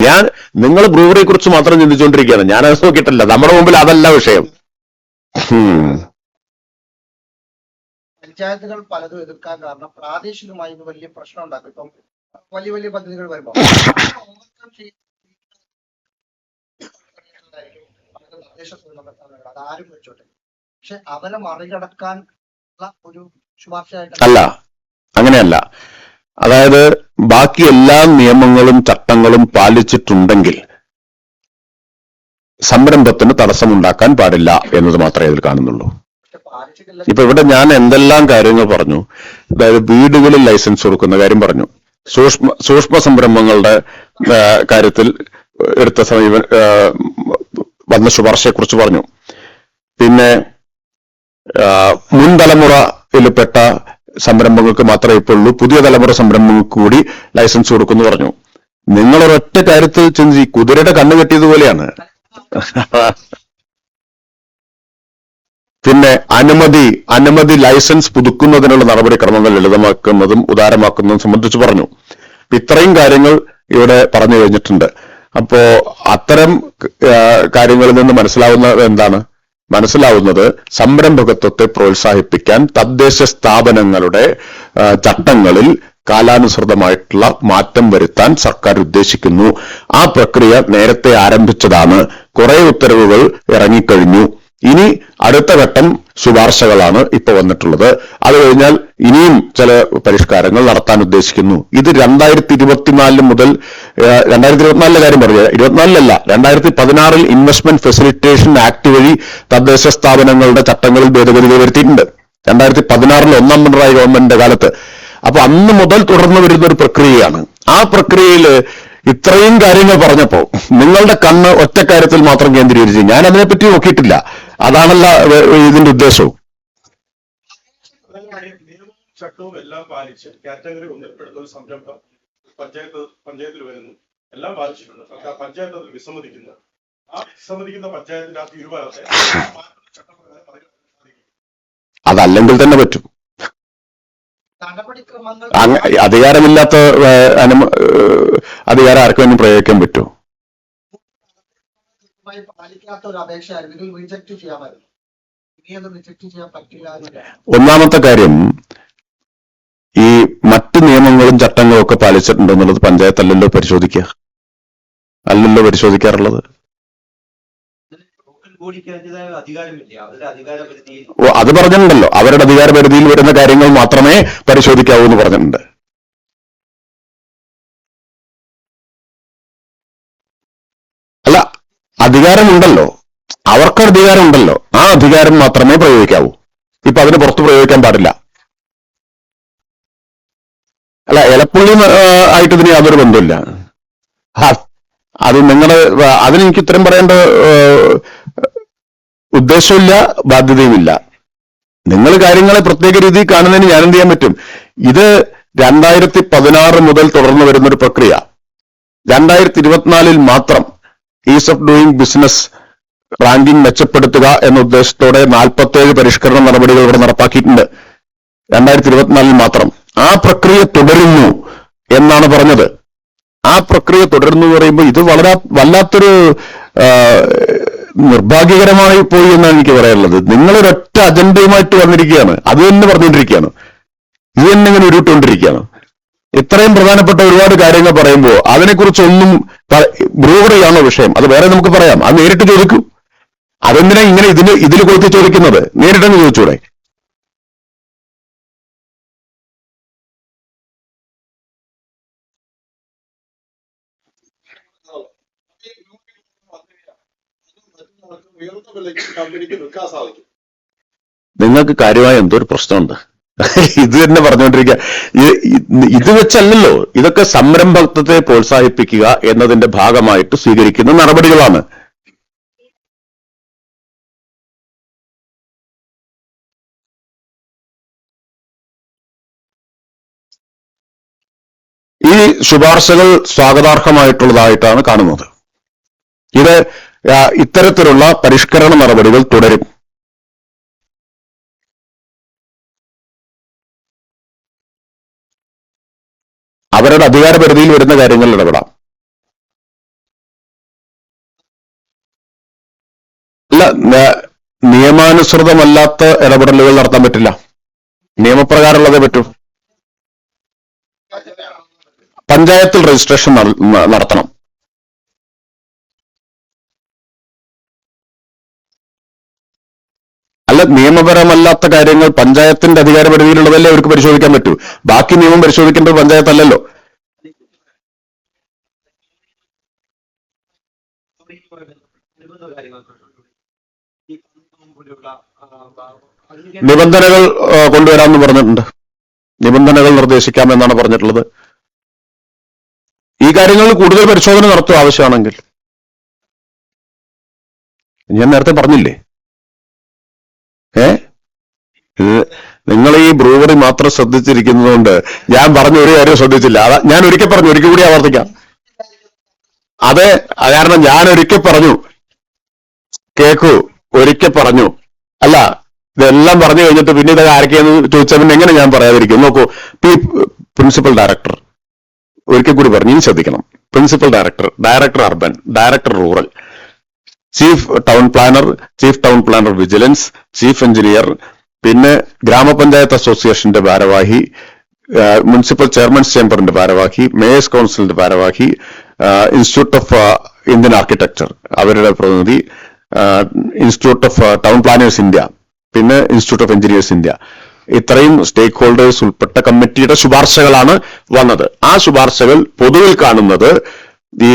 ഞാൻ നിങ്ങൾ ബ്രൂവറിയെ കുറിച്ച് മാത്രം ചിന്തിച്ചുകൊണ്ടിരിക്കുകയാണ്. ഞാൻ അത് നോക്കിയിട്ടല്ല. നമ്മുടെ മുമ്പിൽ അതല്ല വിഷയം. പഞ്ചായത്തുകൾ പലതും എതിർക്കാൻ കാരണം പ്രാദേശികമായി വലിയ പ്രശ്നം ഉണ്ടാക്കും. ഇപ്പം വലിയ വലിയ പദ്ധതികൾ വരുമ്പോൾ അത് ആരും വെച്ചോട്ടെ പക്ഷെ അവരെ മറികടക്കാൻ ഉള്ള ഒരു ശുപാർശയായിട്ട് അല്ല. അങ്ങനെയല്ല. അതായത് ബാക്കി എല്ലാ നിയമങ്ങളും ചട്ടങ്ങളും പാലിച്ചിട്ടുണ്ടെങ്കിൽ സംരംഭത്തിന് തടസ്സമുണ്ടാക്കാൻ പാടില്ല എന്നത് മാത്രമേ ഇതിൽ കാണുന്നുള്ളൂ. ഇപ്പൊ ഇവിടെ ഞാൻ എന്തെല്ലാം കാര്യങ്ങൾ പറഞ്ഞു അതായത് വീടുകളിൽ ലൈസൻസ് കൊടുക്കുന്ന കാര്യം പറഞ്ഞു. സൂക്ഷ്മ സൂക്ഷ്മ സംരംഭങ്ങളുടെ കാര്യത്തിൽ എടുത്ത സമീപ വന്ന ശുപാർശയെ കുറിച്ച് പറഞ്ഞു. പിന്നെ മുൻതലമുറയിൽപ്പെട്ട മുൻ തലമുറയിൽപ്പെട്ട സംരംഭങ്ങൾക്ക് മാത്രമേ ഇപ്പോൾ ഉള്ളൂ പുതിയ തലമുറ സംരംഭങ്ങൾക്ക് കൂടി ലൈസൻസ് കൊടുക്കുന്നു പറഞ്ഞു. നിങ്ങൾ ഒരൊറ്റ കാര്യത്തിൽ ചിന്തി കുതിരയുടെ കണ്ണ് കെട്ടിയതുപോലെയാണ് പിന്നെ അനുമതി അനുമതി ലൈസൻസ് പുതുക്കുന്നതിനുള്ള നടപടിക്രമങ്ങൾ ലളിതമാക്കുന്നതും ഉദാരമാക്കുന്നതും സംബന്ധിച്ച് പറഞ്ഞു. ഇത്രയും കാര്യങ്ങൾ ഇവിടെ പറഞ്ഞു കഴിഞ്ഞിട്ടുണ്ട്. അപ്പോ അത്തരം കാര്യങ്ങളിൽ നിന്ന് മനസ്സിലാവുന്നത് എന്താണ്? മനസ്സിലാവുന്നത് സംരംഭകത്വത്തെ പ്രോത്സാഹിപ്പിക്കാൻ തദ്ദേശ സ്ഥാപനങ്ങളുടെ ചട്ടങ്ങളിൽ കാലാനുസൃതമായിട്ടുള്ള മാറ്റം വരുത്താൻ സർക്കാർ ഉദ്ദേശിക്കുന്നു. ആ പ്രക്രിയ നേരത്തെ ആരംഭിച്ചതാണ്. കുറെ ഉത്തരവുകൾ ഇറങ്ങിക്കഴിഞ്ഞു. ഇനി അടുത്ത ഘട്ടം ശുപാർശകളാണ് ഇപ്പോൾ വന്നിട്ടുള്ളത്. അത് കഴിഞ്ഞാൽ ഇനിയും ചില പരിഷ്കാരങ്ങൾ നടത്താൻ ഉദ്ദേശിക്കുന്നു. ഇത് രണ്ടായിരത്തി ഇരുപത്തിനാലിന് മുതൽ രണ്ടായിരത്തി ഇരുപത്തിനാലിലെ കാര്യം പറഞ്ഞു ഇരുപത്തിനാലിലല്ല രണ്ടായിരത്തി പതിനാറിൽ ഇൻവെസ്റ്റ്മെന്റ് ഫെസിലിറ്റേഷൻ ആക്ട് വഴി തദ്ദേശ സ്ഥാപനങ്ങളുടെ ചട്ടങ്ങളിൽ ഭേദഗതി വരുത്തിയിട്ടുണ്ട് രണ്ടായിരത്തി പതിനാറിൽ ഒന്നാം പിണറായി ഗവൺമെന്റിന്റെ കാലത്ത്. അപ്പൊ അന്ന് മുതൽ തുടർന്ന് വരുന്ന ഒരു പ്രക്രിയയാണ്. ആ പ്രക്രിയയിൽ ഇത്രയും കാര്യങ്ങൾ പറഞ്ഞപ്പോ നിങ്ങളുടെ കണ്ണ് ഒറ്റ കാര്യത്തിൽ മാത്രം കേന്ദ്രീകരിച്ചു. ഞാൻ അതിനെപ്പറ്റി നോക്കിയിട്ടില്ല. അതാണല്ല ഇതിന്റെ ഉദ്ദേശവും. ചട്ടവും എല്ലാം പാലിച്ച് കാറ്റഗറി ഒന്നിൽപ്പെടുന്ന ഒരു സംരംഭം പഞ്ചായത്ത് പഞ്ചായത്തിൽ വരുന്നു. എല്ലാം പാലിച്ചിട്ടുണ്ട്. സർക്കാർ പഞ്ചായത്ത് അത് വിസമ്മതിക്കുന്നു ആ വിസമ്മതിക്കുന്ന പഞ്ചായത്തിന്റെ ആ തീരുമാനത്തെ അതല്ലെങ്കിൽ തന്നെ പറ്റും. അധികാരമില്ലാത്ത അധികാരം ആർക്കും വേണ്ടി പ്രയോഗിക്കാൻ പറ്റുമോ പാലിക്കാത്ത ഒരു റിജക്ട് ചെയ്യാമായിരുന്നു. ഒന്നാമത്തെ കാര്യം ഈ മറ്റു നിയമങ്ങളും ചട്ടങ്ങളും ഒക്കെ പാലിച്ചിട്ടുണ്ടോ എന്നുള്ളത് പഞ്ചായത്ത് അല്ലല്ലോ പരിശോധിക്കുക. അല്ലല്ലോ പരിശോധിക്കാറുള്ളത്. അത് പറഞ്ഞിട്ടുണ്ടല്ലോ. അവരുടെ അധികാര പരിധിയിൽ വരുന്ന കാര്യങ്ങൾ മാത്രമേ പരിശോധിക്കാവൂ എന്ന് പറഞ്ഞിട്ടുണ്ട്. അല്ല അധികാരമുണ്ടല്ലോ. അവർക്ക് അധികാരമുണ്ടല്ലോ. ആ അധികാരം മാത്രമേ പ്രയോഗിക്കാവൂ. ഇപ്പൊ അതിന് പുറത്ത് പ്രയോഗിക്കാൻ പാടില്ല. അല്ല എലപ്പുള്ളി ആയിട്ട് ഇതിന് യാതൊരു ബന്ധമില്ല അത് നിങ്ങൾ അതിന് എനിക്ക് ഉത്തരം പറയേണ്ട ഉദ്ദേശമില്ല ബാധ്യതയുമില്ല. നിങ്ങൾ കാര്യങ്ങളെ പ്രത്യേക രീതിയിൽ കാണുന്നതിന് ഞാൻ എന്ത് ചെയ്യാൻ പറ്റും? ഇത് രണ്ടായിരത്തി പതിനാറ് മുതൽ തുടർന്ന് വരുന്ന ഒരു പ്രക്രിയ. രണ്ടായിരത്തി ഇരുപത്തിനാലിൽ മാത്രം ease of doing business ranking മെച്ചപ്പെടുത്തുക എന്ന ഉദ്ദേശത്തോടെ നാൽപ്പത്തേഴ് പരിഷ്കരണ നടപടികൾ ഇവിടെ നടപ്പാക്കിയിട്ടുണ്ട്. രണ്ടായിരത്തി ഇരുപത്തിനാലിൽ മാത്രം. ആ പ്രക്രിയ തുടരുന്നു എന്നാണ് പറഞ്ഞത്. ആ പ്രക്രിയ തുടരുന്നു എന്ന് പറയുമ്പോൾ ഇത് വളരെ വല്ലാത്തൊരു നിർഭാഗ്യകരമായി പോയി എന്നാണ് എനിക്ക് പറയാനുള്ളത്. നിങ്ങൾ ഒരൊറ്റ അജണ്ടയുമായിട്ട് വന്നിരിക്കുകയാണ്. അത് തന്നെ പറഞ്ഞുകൊണ്ടിരിക്കുകയാണ്. ഇത് തന്നെ ഇങ്ങനെ ഉരുട്ടുകൊണ്ടിരിക്കുകയാണ് ഇത്രയും പ്രധാനപ്പെട്ട ഒരുപാട് കാര്യങ്ങൾ പറയുമ്പോൾ അതിനെക്കുറിച്ചൊന്നും ബ്രൂവറിയാണോ വിഷയം? അത് വേറെ നമുക്ക് പറയാം. അത് നേരിട്ട് ചോദിക്കൂ. അതെന്തിനാ ഇങ്ങനെ ഇതിന് ഇതിൽ കൊടുത്ത് ചോദിക്കുന്നത്? നേരിട്ടങ്ങ് ചോദിച്ചൂടെ? ഉയർന്ന വിലയ്ക്ക് കമ്പനിക്ക് വിൽക്കാൻ സാധിക്കും. നിങ്ങൾക്ക് കാര്യമായ എന്തോ ഒരു പ്രശ്നമുണ്ട്. ഇത് തന്നെ പറഞ്ഞുകൊണ്ടിരിക്കുക. ഇത് വെച്ചല്ലല്ലോ. ഇതൊക്കെ സംരംഭത്വത്തെ പ്രോത്സാഹിപ്പിക്കുക എന്നതിന്റെ ഭാഗമായിട്ട് സ്വീകരിക്കുന്ന നടപടികളാണ്. ഈ ശുപാർശകൾ സ്വാഗതാർഹമായിട്ടുള്ളതായിട്ടാണ് കാണുന്നത്. ഇത് ഇത്തരത്തിലുള്ള പരിഷ്കരണ നടപടികൾ തുടരും. അവരുടെ അധികാര പരിധിയിൽ വരുന്ന കാര്യങ്ങളിൽ ഇടപെടാം. അല്ല നിയമാനുസൃതമല്ലാത്ത ഇടപെടലുകൾ നടത്താൻ പറ്റില്ല. നിയമപ്രകാരമുള്ളതേ പറ്റൂ. പഞ്ചായത്തിൽ രജിസ്ട്രേഷൻ നടത്തണം. അല്ല നിയമപരമല്ലാത്ത കാര്യങ്ങൾ പഞ്ചായത്തിന്റെ അധികാരപരിധിയിലുള്ളതല്ലേ അവർക്ക് പരിശോധിക്കാൻ പറ്റൂ? ബാക്കി നിയമം പരിശോധിക്കേണ്ടത് ആ, അതിന് നിബന്ധനകൾ കൊണ്ടുവരാമെന്ന് പറഞ്ഞിട്ടുണ്ട്. നിബന്ധനകൾ നിർദ്ദേശിക്കാമെന്നാണ് പറഞ്ഞിട്ടുള്ളത്. ഈ കാര്യങ്ങളിൽ കൂടുതൽ പരിശോധന നടത്തുക ആവശ്യമാണെങ്കിൽ. ഞാൻ നേരത്തെ പറഞ്ഞില്ലേ? ഏ? നിങ്ങൾ ഈ ബ്രൂവറി മാത്രം ശ്രദ്ധിച്ചിരിക്കുന്നതുകൊണ്ട് ഞാൻ പറഞ്ഞ ഒരു കാര്യം ശ്രദ്ധിച്ചില്ല. അതാ ഞാൻ ഒരിക്കൽ പറഞ്ഞു ഒരിക്കൽ കൂടി ആവർത്തിക്കാം. അതെ കാരണം ഞാൻ ഒരിക്കൽ പറഞ്ഞു. കേക്കു ഒരിക്കൽ പറഞ്ഞു. അല്ല ഇതെല്ലാം പറഞ്ഞു കഴിഞ്ഞിട്ട് പിന്നെ ഇത് ആരൊക്കെയെന്ന് ചോദിച്ചാൽ പിന്നെ എങ്ങനെ ഞാൻ പറയാതിരിക്കും? നോക്കൂ പി പ്രിൻസിപ്പൽ ഡയറക്ടർ. ഒരിക്കൽ കൂടി പറഞ്ഞു ഇനി ശ്രദ്ധിക്കണം. Principal director director urban director rural. Chief town planner chief town planner vigilance chief engineer പിന്നെ ഗ്രാമപഞ്ചായത്ത് അസോസിയേഷന്റെ ഭാരവാഹി മുനിസിപ്പൽ ചെയർമാൻസ് ചേംബറിന്റെ ഭാരവാഹി മേയേഴ്സ് കൗൺസിലിന്റെ ഭാരവാഹി ഇൻസ്റ്റിറ്റ്യൂട്ട് ഓഫ് ഇന്ത്യൻ ആർക്കിടെക്ചർ അവരുടെ പ്രതിനിധി institute of town planners India പിന്നെ ഇൻസ്റ്റിറ്റ്യൂട്ട് ഓഫ് എഞ്ചിനീയേഴ്സ് ഇന്ത്യ. ഇത്രയും സ്റ്റേക്ക് ഹോൾഡേഴ്സ് ഉൾപ്പെട്ട കമ്മിറ്റിയുടെ ശുപാർശകളാണ് വന്നത്. ആ ശുപാർശകൾ പൊതുവിൽ കാണുന്നത് ഈ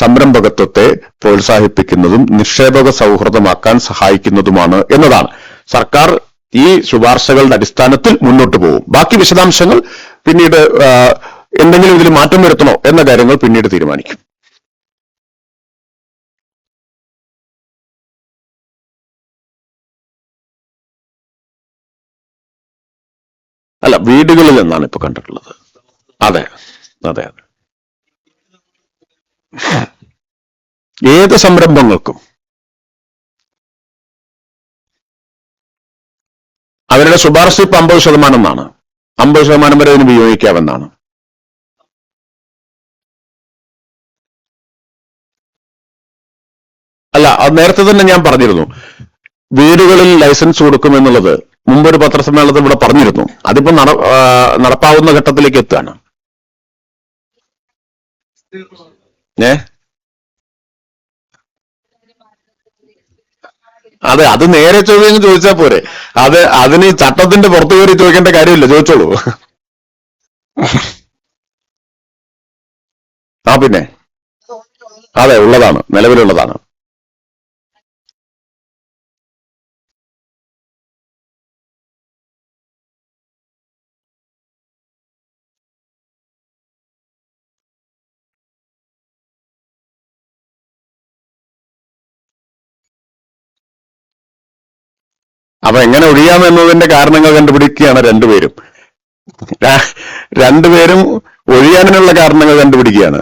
സംരംഭകത്വത്തെ പ്രോത്സാഹിപ്പിക്കുന്നതും നിക്ഷേപക സൗഹൃദമാക്കാൻ സഹായിക്കുന്നതുമാണ് എന്നതാണ്. സർക്കാർ ഈ ശുപാർശകളുടെ അടിസ്ഥാനത്തിൽ മുന്നോട്ട് പോകും. ബാക്കി വിശദാംശങ്ങൾ പിന്നീട് എന്തെങ്കിലും ഇതിൽ മാറ്റം വരുത്തണോ എന്ന കാര്യങ്ങൾ പിന്നീട് തീരുമാനിക്കും. അല്ല വീടുകളിൽ നിന്നാണ് ഇപ്പൊ കണ്ടിട്ടുള്ളത്. അതെ അതെ അതെ. ഏത് സംരംഭങ്ങൾക്കും. അവരുടെ ശുപാർശ ഇപ്പൊ അമ്പത് ശതമാനം എന്നാണ്. അമ്പത് ശതമാനം വരെ അതിന് വിനിയോഗിക്കാമെന്നാണ് അല്ല അത് നേരത്തെ തന്നെ ഞാൻ പറഞ്ഞിരുന്നു. വീടുകളിൽ ലൈസൻസ് കൊടുക്കും കൊടുക്കുമെന്നുള്ളത് മുമ്പൊരു പത്രസമ്മേളനത്തിൽ ഇവിടെ പറഞ്ഞിരുന്നു. അതിപ്പോ നട നടപ്പാവുന്ന ഘട്ടത്തിലേക്ക് എത്തുകയാണ്. ഏ? അതെ അത് നേരെ ചോദ്യം ചോദിച്ചാൽ പോരെ. അത് അതിന് ചട്ടത്തിന്റെ പുറത്തു കയറി ചോദിക്കേണ്ട കാര്യമില്ല ചോദിച്ചോളൂ. ആ പിന്നെ. അതെ ഉള്ളതാണ് നിലവിലുള്ളതാണ്. അപ്പൊ എങ്ങനെ ഒഴിയാമെന്നതിന്റെ കാരണങ്ങൾ കണ്ടുപിടിക്കുകയാണ് രണ്ടുപേരും. രണ്ടുപേരും ഒഴിയാനുള്ള കാരണങ്ങൾ കണ്ടുപിടിക്കുകയാണ്.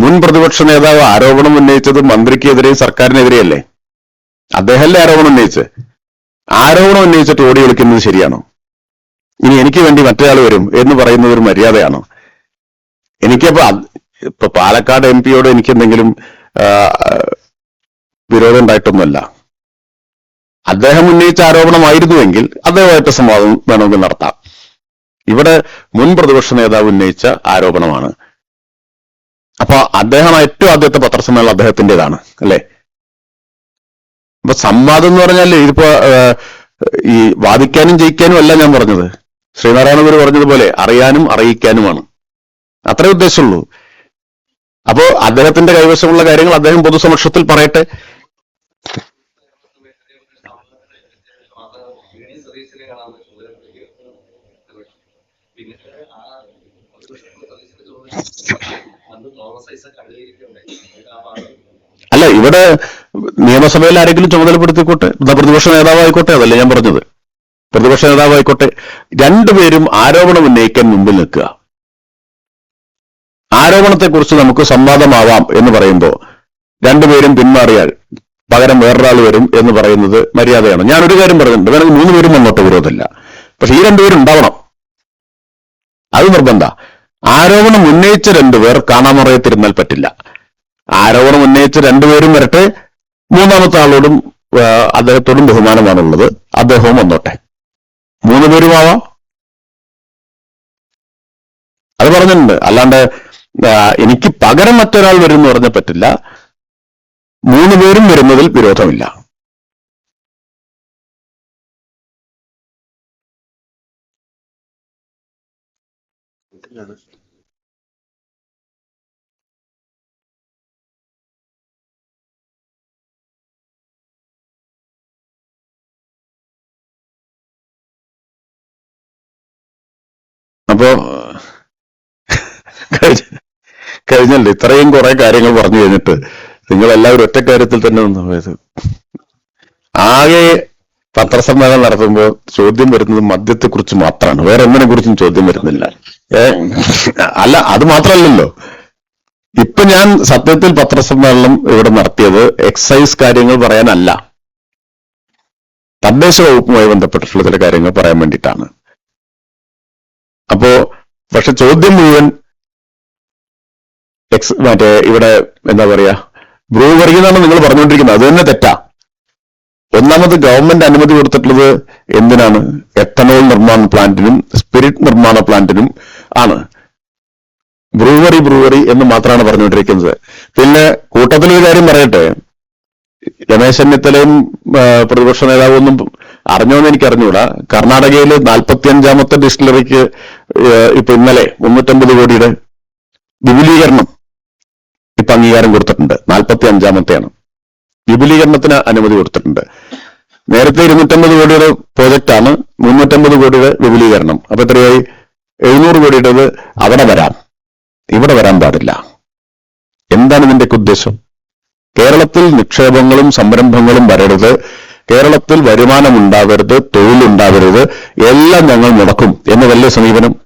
മുൻ പ്രതിപക്ഷ നേതാവ് ആരോപണം ഉന്നയിച്ചത് മന്ത്രിക്കെതിരെയും സർക്കാരിനെതിരെയല്ലേ? അദ്ദേഹമല്ലേ ആരോപണം ഉന്നയിച്ച് ആരോപണം ഉന്നയിച്ചിട്ട് ഓടി വിളിക്കുന്നത് ശരിയാണോ? ഇനി എനിക്ക് വേണ്ടി മറ്റേയാൾ വരും എന്ന് പറയുന്നത് ഒരു മര്യാദയാണോ? എനിക്കപ്പോ ഇപ്പൊ പാലക്കാട് എം പിയോട് എനിക്ക് എന്തെങ്കിലും വിരോധം ഉണ്ടായിട്ടൊന്നുമല്ല. അദ്ദേഹം ഉന്നയിച്ച ആരോപണമായിരുന്നുവെങ്കിൽ അദ്ദേഹമായിട്ട് സംവാദം വേണമെങ്കിൽ നടത്താം. ഇവിടെ മുൻ പ്രതിപക്ഷ നേതാവ് ഉന്നയിച്ച ആരോപണമാണ്. അപ്പൊ അദ്ദേഹം ഏറ്റവും ആദ്യത്തെ പത്രസമ്മേളനം അദ്ദേഹത്തിന്റെതാണ് അല്ലെ? അപ്പൊ സംവാദം എന്ന് പറഞ്ഞാൽ ഇതിപ്പോ ഈ വാദിക്കാനും ജയിക്കാനും അല്ല ഞാൻ പറഞ്ഞത്. ശ്രീനാരായണ ഗുരു പറഞ്ഞതുപോലെ അറിയാനും അറിയിക്കാനുമാണ്. അത്രേ ഉദ്ദേശമുള്ളൂ അപ്പോ അദ്ദേഹത്തിന്റെ കൈവശമുള്ള കാര്യങ്ങൾ അദ്ദേഹം പൊതുസമക്ഷത്തിൽ പറയട്ടെ സർവീസിനെ കാണാൻ പിന്നെ ആ അന്ന് അല്ല ഇവിടെ നിയമസഭയിൽ ആരെങ്കിലും ചുമതലപ്പെടുത്തിക്കോട്ടെ? പ്രതിപക്ഷ നേതാവായിക്കോട്ടെ? അതല്ലേ ഞാൻ പറഞ്ഞത്. പ്രതിപക്ഷ നേതാവായിക്കോട്ടെ. രണ്ടുപേരും ആരോപണം ഉന്നയിക്കാൻ മുമ്പിൽ നിൽക്കുക. ആരോപണത്തെക്കുറിച്ച് നമുക്ക് സംവാദമാവാം എന്ന് പറയുമ്പോൾ രണ്ടുപേരും പിന്മാറിയാൽ പകരം വേറൊരാൾ വരും എന്ന് പറയുന്നത് മര്യാദയാണ്. ഞാൻ ഒരു കാര്യം പറയുന്നുണ്ട് വേണമെങ്കിൽ മൂന്ന് പേരും വന്നോട്ടെ വിരോധമില്ല പക്ഷെ ഈ രണ്ടുപേരും ഉണ്ടാവണം. അത് നിർബന്ധ. ആരോപണം ഉന്നയിച്ച രണ്ടുപേർ കാണാമറയത്തിരുന്നാൽ പറ്റില്ല. ആരോപണം ഉന്നയിച്ച രണ്ടുപേരും വരട്ടെ. മൂന്നാമത്തെ ആളോടും അദ്ദേഹത്തോടും ബഹുമാനമാണുള്ളത്. അദ്ദേഹവും വന്നോട്ടെ. മൂന്ന് പേരുമാവാം അത് പറഞ്ഞിട്ടുണ്ട്. അല്ലാണ്ട് എനിക്ക് പകരം മറ്റൊരാൾ വരും എന്ന് പറഞ്ഞ പറ്റില്ല. മൂന്ന് പേരും വരുന്നതിൽ വിരോധമില്ല. അപ്പോ കഴിഞ്ഞല്ലേ? ഇത്രയും കുറെ കാര്യങ്ങൾ പറഞ്ഞു കഴിഞ്ഞിട്ട് നിങ്ങൾ എല്ലാവരും ഒറ്റ കാര്യത്തിൽ തന്നെ ഒന്ന് പോയത്. ആകെ പത്രസമ്മേളനം നടത്തുമ്പോൾ ചോദ്യം വരുന്നത് മദ്യത്തെ കുറിച്ച് മാത്രമാണ്. വേറെ ഒന്നിനെ കുറിച്ചും ചോദ്യം വരുന്നില്ല. അല്ല അത് മാത്രമല്ലല്ലോ. ഇപ്പൊ ഞാൻ സത്യത്തിൽ പത്രസമ്മേളനം ഇവിടെ നടത്തിയത് എക്സൈസ് കാര്യങ്ങൾ പറയാനല്ല. തദ്ദേശ വകുപ്പുമായി ബന്ധപ്പെട്ടിട്ടുള്ള ചില കാര്യങ്ങൾ പറയാൻ വേണ്ടിയിട്ടാണ്. അപ്പോ പക്ഷെ ചോദ്യം മുഴുവൻ എക്സ് മറ്റേ ഇവിടെ എന്താ പറയാ ബ്രൂവറി എന്നാണ് നിങ്ങൾ പറഞ്ഞുകൊണ്ടിരിക്കുന്നത്. അത് തന്നെ തെറ്റാ. ഒന്നാമത് ഗവൺമെന്റ് അനുമതി കൊടുത്തിട്ടുള്ളത് എന്തിനാണ്? എത്തനോൾ നിർമ്മാണ പ്ലാന്റിനും സ്പിരിറ്റ് നിർമ്മാണ പ്ലാന്റിനും ആണ്. ബ്രൂവറി ബ്രൂവറി എന്ന് മാത്രമാണ് പറഞ്ഞുകൊണ്ടിരിക്കുന്നത്. പിന്നെ കൂട്ടത്തിലൊരു കാര്യം പറയട്ടെ. രമേശ് ചെന്നിത്തലയും പ്രതിപക്ഷ നേതാവും ഒന്നും അറിഞ്ഞോന്ന് എനിക്ക് അറിഞ്ഞൂടാ. കർണാടകയിൽ നാൽപ്പത്തി അഞ്ചാമത്തെ ഡിസ്റ്റിലറിക്ക് ഇപ്പൊ ഇന്നലെ മുന്നൂറ്റമ്പത് കോടിയുടെ വിപുലീകരണം ഇപ്പൊ അംഗീകാരം കൊടുത്തിട്ടുണ്ട്. നാൽപ്പത്തി അഞ്ചാമത്തെയാണ് വിപുലീകരണത്തിന് അനുമതി കൊടുത്തിട്ടുണ്ട്. നേരത്തെ ഇരുന്നൂറ്റമ്പത് കോടിയുടെ പ്രോജക്റ്റാണ് മുന്നൂറ്റമ്പത് കോടിയുടെ വിപുലീകരണം. അപ്പൊ എത്രയായി? എഴുന്നൂറ് കോടിയുടേത് അവിടെ വരാം. ഇവിടെ വരാൻ പാടില്ല. എന്താണ് ഇതിന്റെയൊക്കെ ഉദ്ദേശം? കേരളത്തിൽ നിക്ഷേപങ്ങളും സംരംഭങ്ങളും വരരുത്. കേരളത്തിൽ വരുമാനം ഉണ്ടാവരുത് തൊഴിലുണ്ടാവരുത് എല്ലാം ഞങ്ങൾ മുടക്കും എന്നതല്ലേ സമീപനം?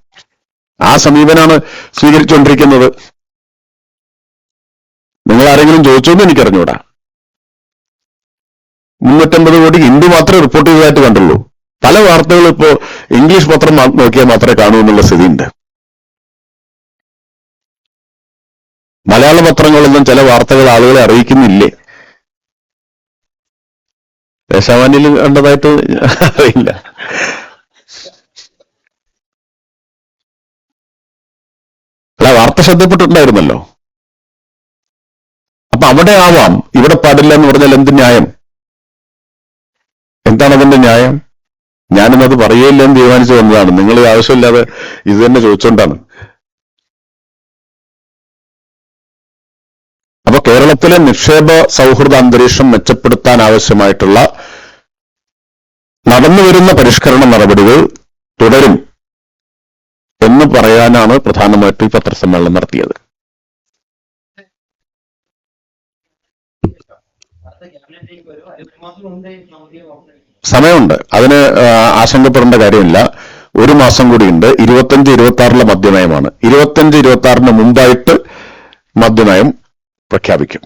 ആ സമീപനാണ് സ്വീകരിച്ചുകൊണ്ടിരിക്കുന്നത്. നിങ്ങൾ ആരെങ്കിലും ചോദിച്ചോന്ന് എനിക്കറിഞ്ഞൂടാ. മുന്നൂറ്റമ്പത് കോടി ഹിന്ദു മാത്രമേ റിപ്പോർട്ട് ചെയ്തതായിട്ട് കണ്ടുള്ളൂ. പല വാർത്തകളും ഇപ്പോ ഇംഗ്ലീഷ് പത്രം നോക്കിയാൽ മാത്രമേ കാണൂ എന്നുള്ള സ്ഥിതിയുണ്ട്. മലയാള പത്രങ്ങളൊന്നും ചില വാർത്തകൾ ആളുകളെ അറിയിക്കുന്നില്ലേ? ദേശാവാനിൽ കണ്ടതായിട്ട് അറിയില്ല. അല്ല വാർത്ത ശ്രദ്ധപ്പെട്ടിട്ടുണ്ടായിരുന്നല്ലോ. അപ്പൊ അവിടെ ആവാം. ഇവിടെ പാടില്ല എന്ന് പറഞ്ഞാൽ എന്ത് ന്യായം? എന്താണ് അതിന്റെ ന്യായം? ഞാനിന്നത് പറയുകയില്ല എന്ന് തീരുമാനിച്ചു വന്നതാണ് നിങ്ങൾ ആവശ്യമില്ലാതെ ഇത് തന്നെ ചോദിച്ചുകൊണ്ടാണ് അപ്പൊ കേരളത്തിലെ നിക്ഷേപ സൗഹൃദ അന്തരീക്ഷം മെച്ചപ്പെടുത്താൻ ആവശ്യമായിട്ടുള്ള നടന്നുവരുന്ന പരിഷ്കരണ നടപടികൾ തുടരും എന്ന് പറയാനാണ് പ്രധാനമായിട്ടും ഈ പത്രസമ്മേളനം നടത്തിയത് അടുത്ത ക്യാബിനറ്റിലേക്ക് വരും അതിന് മാസം മുമ്പേ നമുക്ക് ഓർമ്മ സമയമുണ്ട്. അതിന് ആശങ്കപ്പെടേണ്ട കാര്യമില്ല. ഒരു മാസം കൂടിയുണ്ട് ഇരുപത്തഞ്ച് ഇരുപത്തി ആറിലെ മദ്യനയമാണ്. ഇരുപത്തഞ്ച് ഇരുപത്തി ആറിന് മുമ്പായിട്ട് മദ്യനയം പ്രഖ്യാപിക്കും.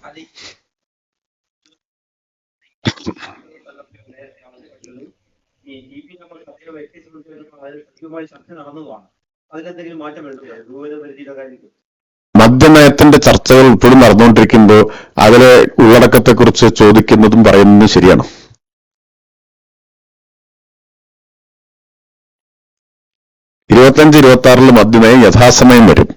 അതിലെന്തെങ്കിലും മാറ്റം വേണ്ടത് രൂപത പരിധിയുടെ കാര്യത്തിൽ. മദ്യനയത്തിന്റെ ചർച്ചകൾ ഇപ്പോഴും നടന്നുകൊണ്ടിരിക്കുമ്പോൾ അതിലെ ഉള്ളടക്കത്തെക്കുറിച്ച് ചോദിക്കുന്നതും പറയുന്നതും ശരിയാണ്. ഇരുപത്തഞ്ച് ഇരുപത്തി ആറിൽ മദ്യനയം യഥാസമയം വരും.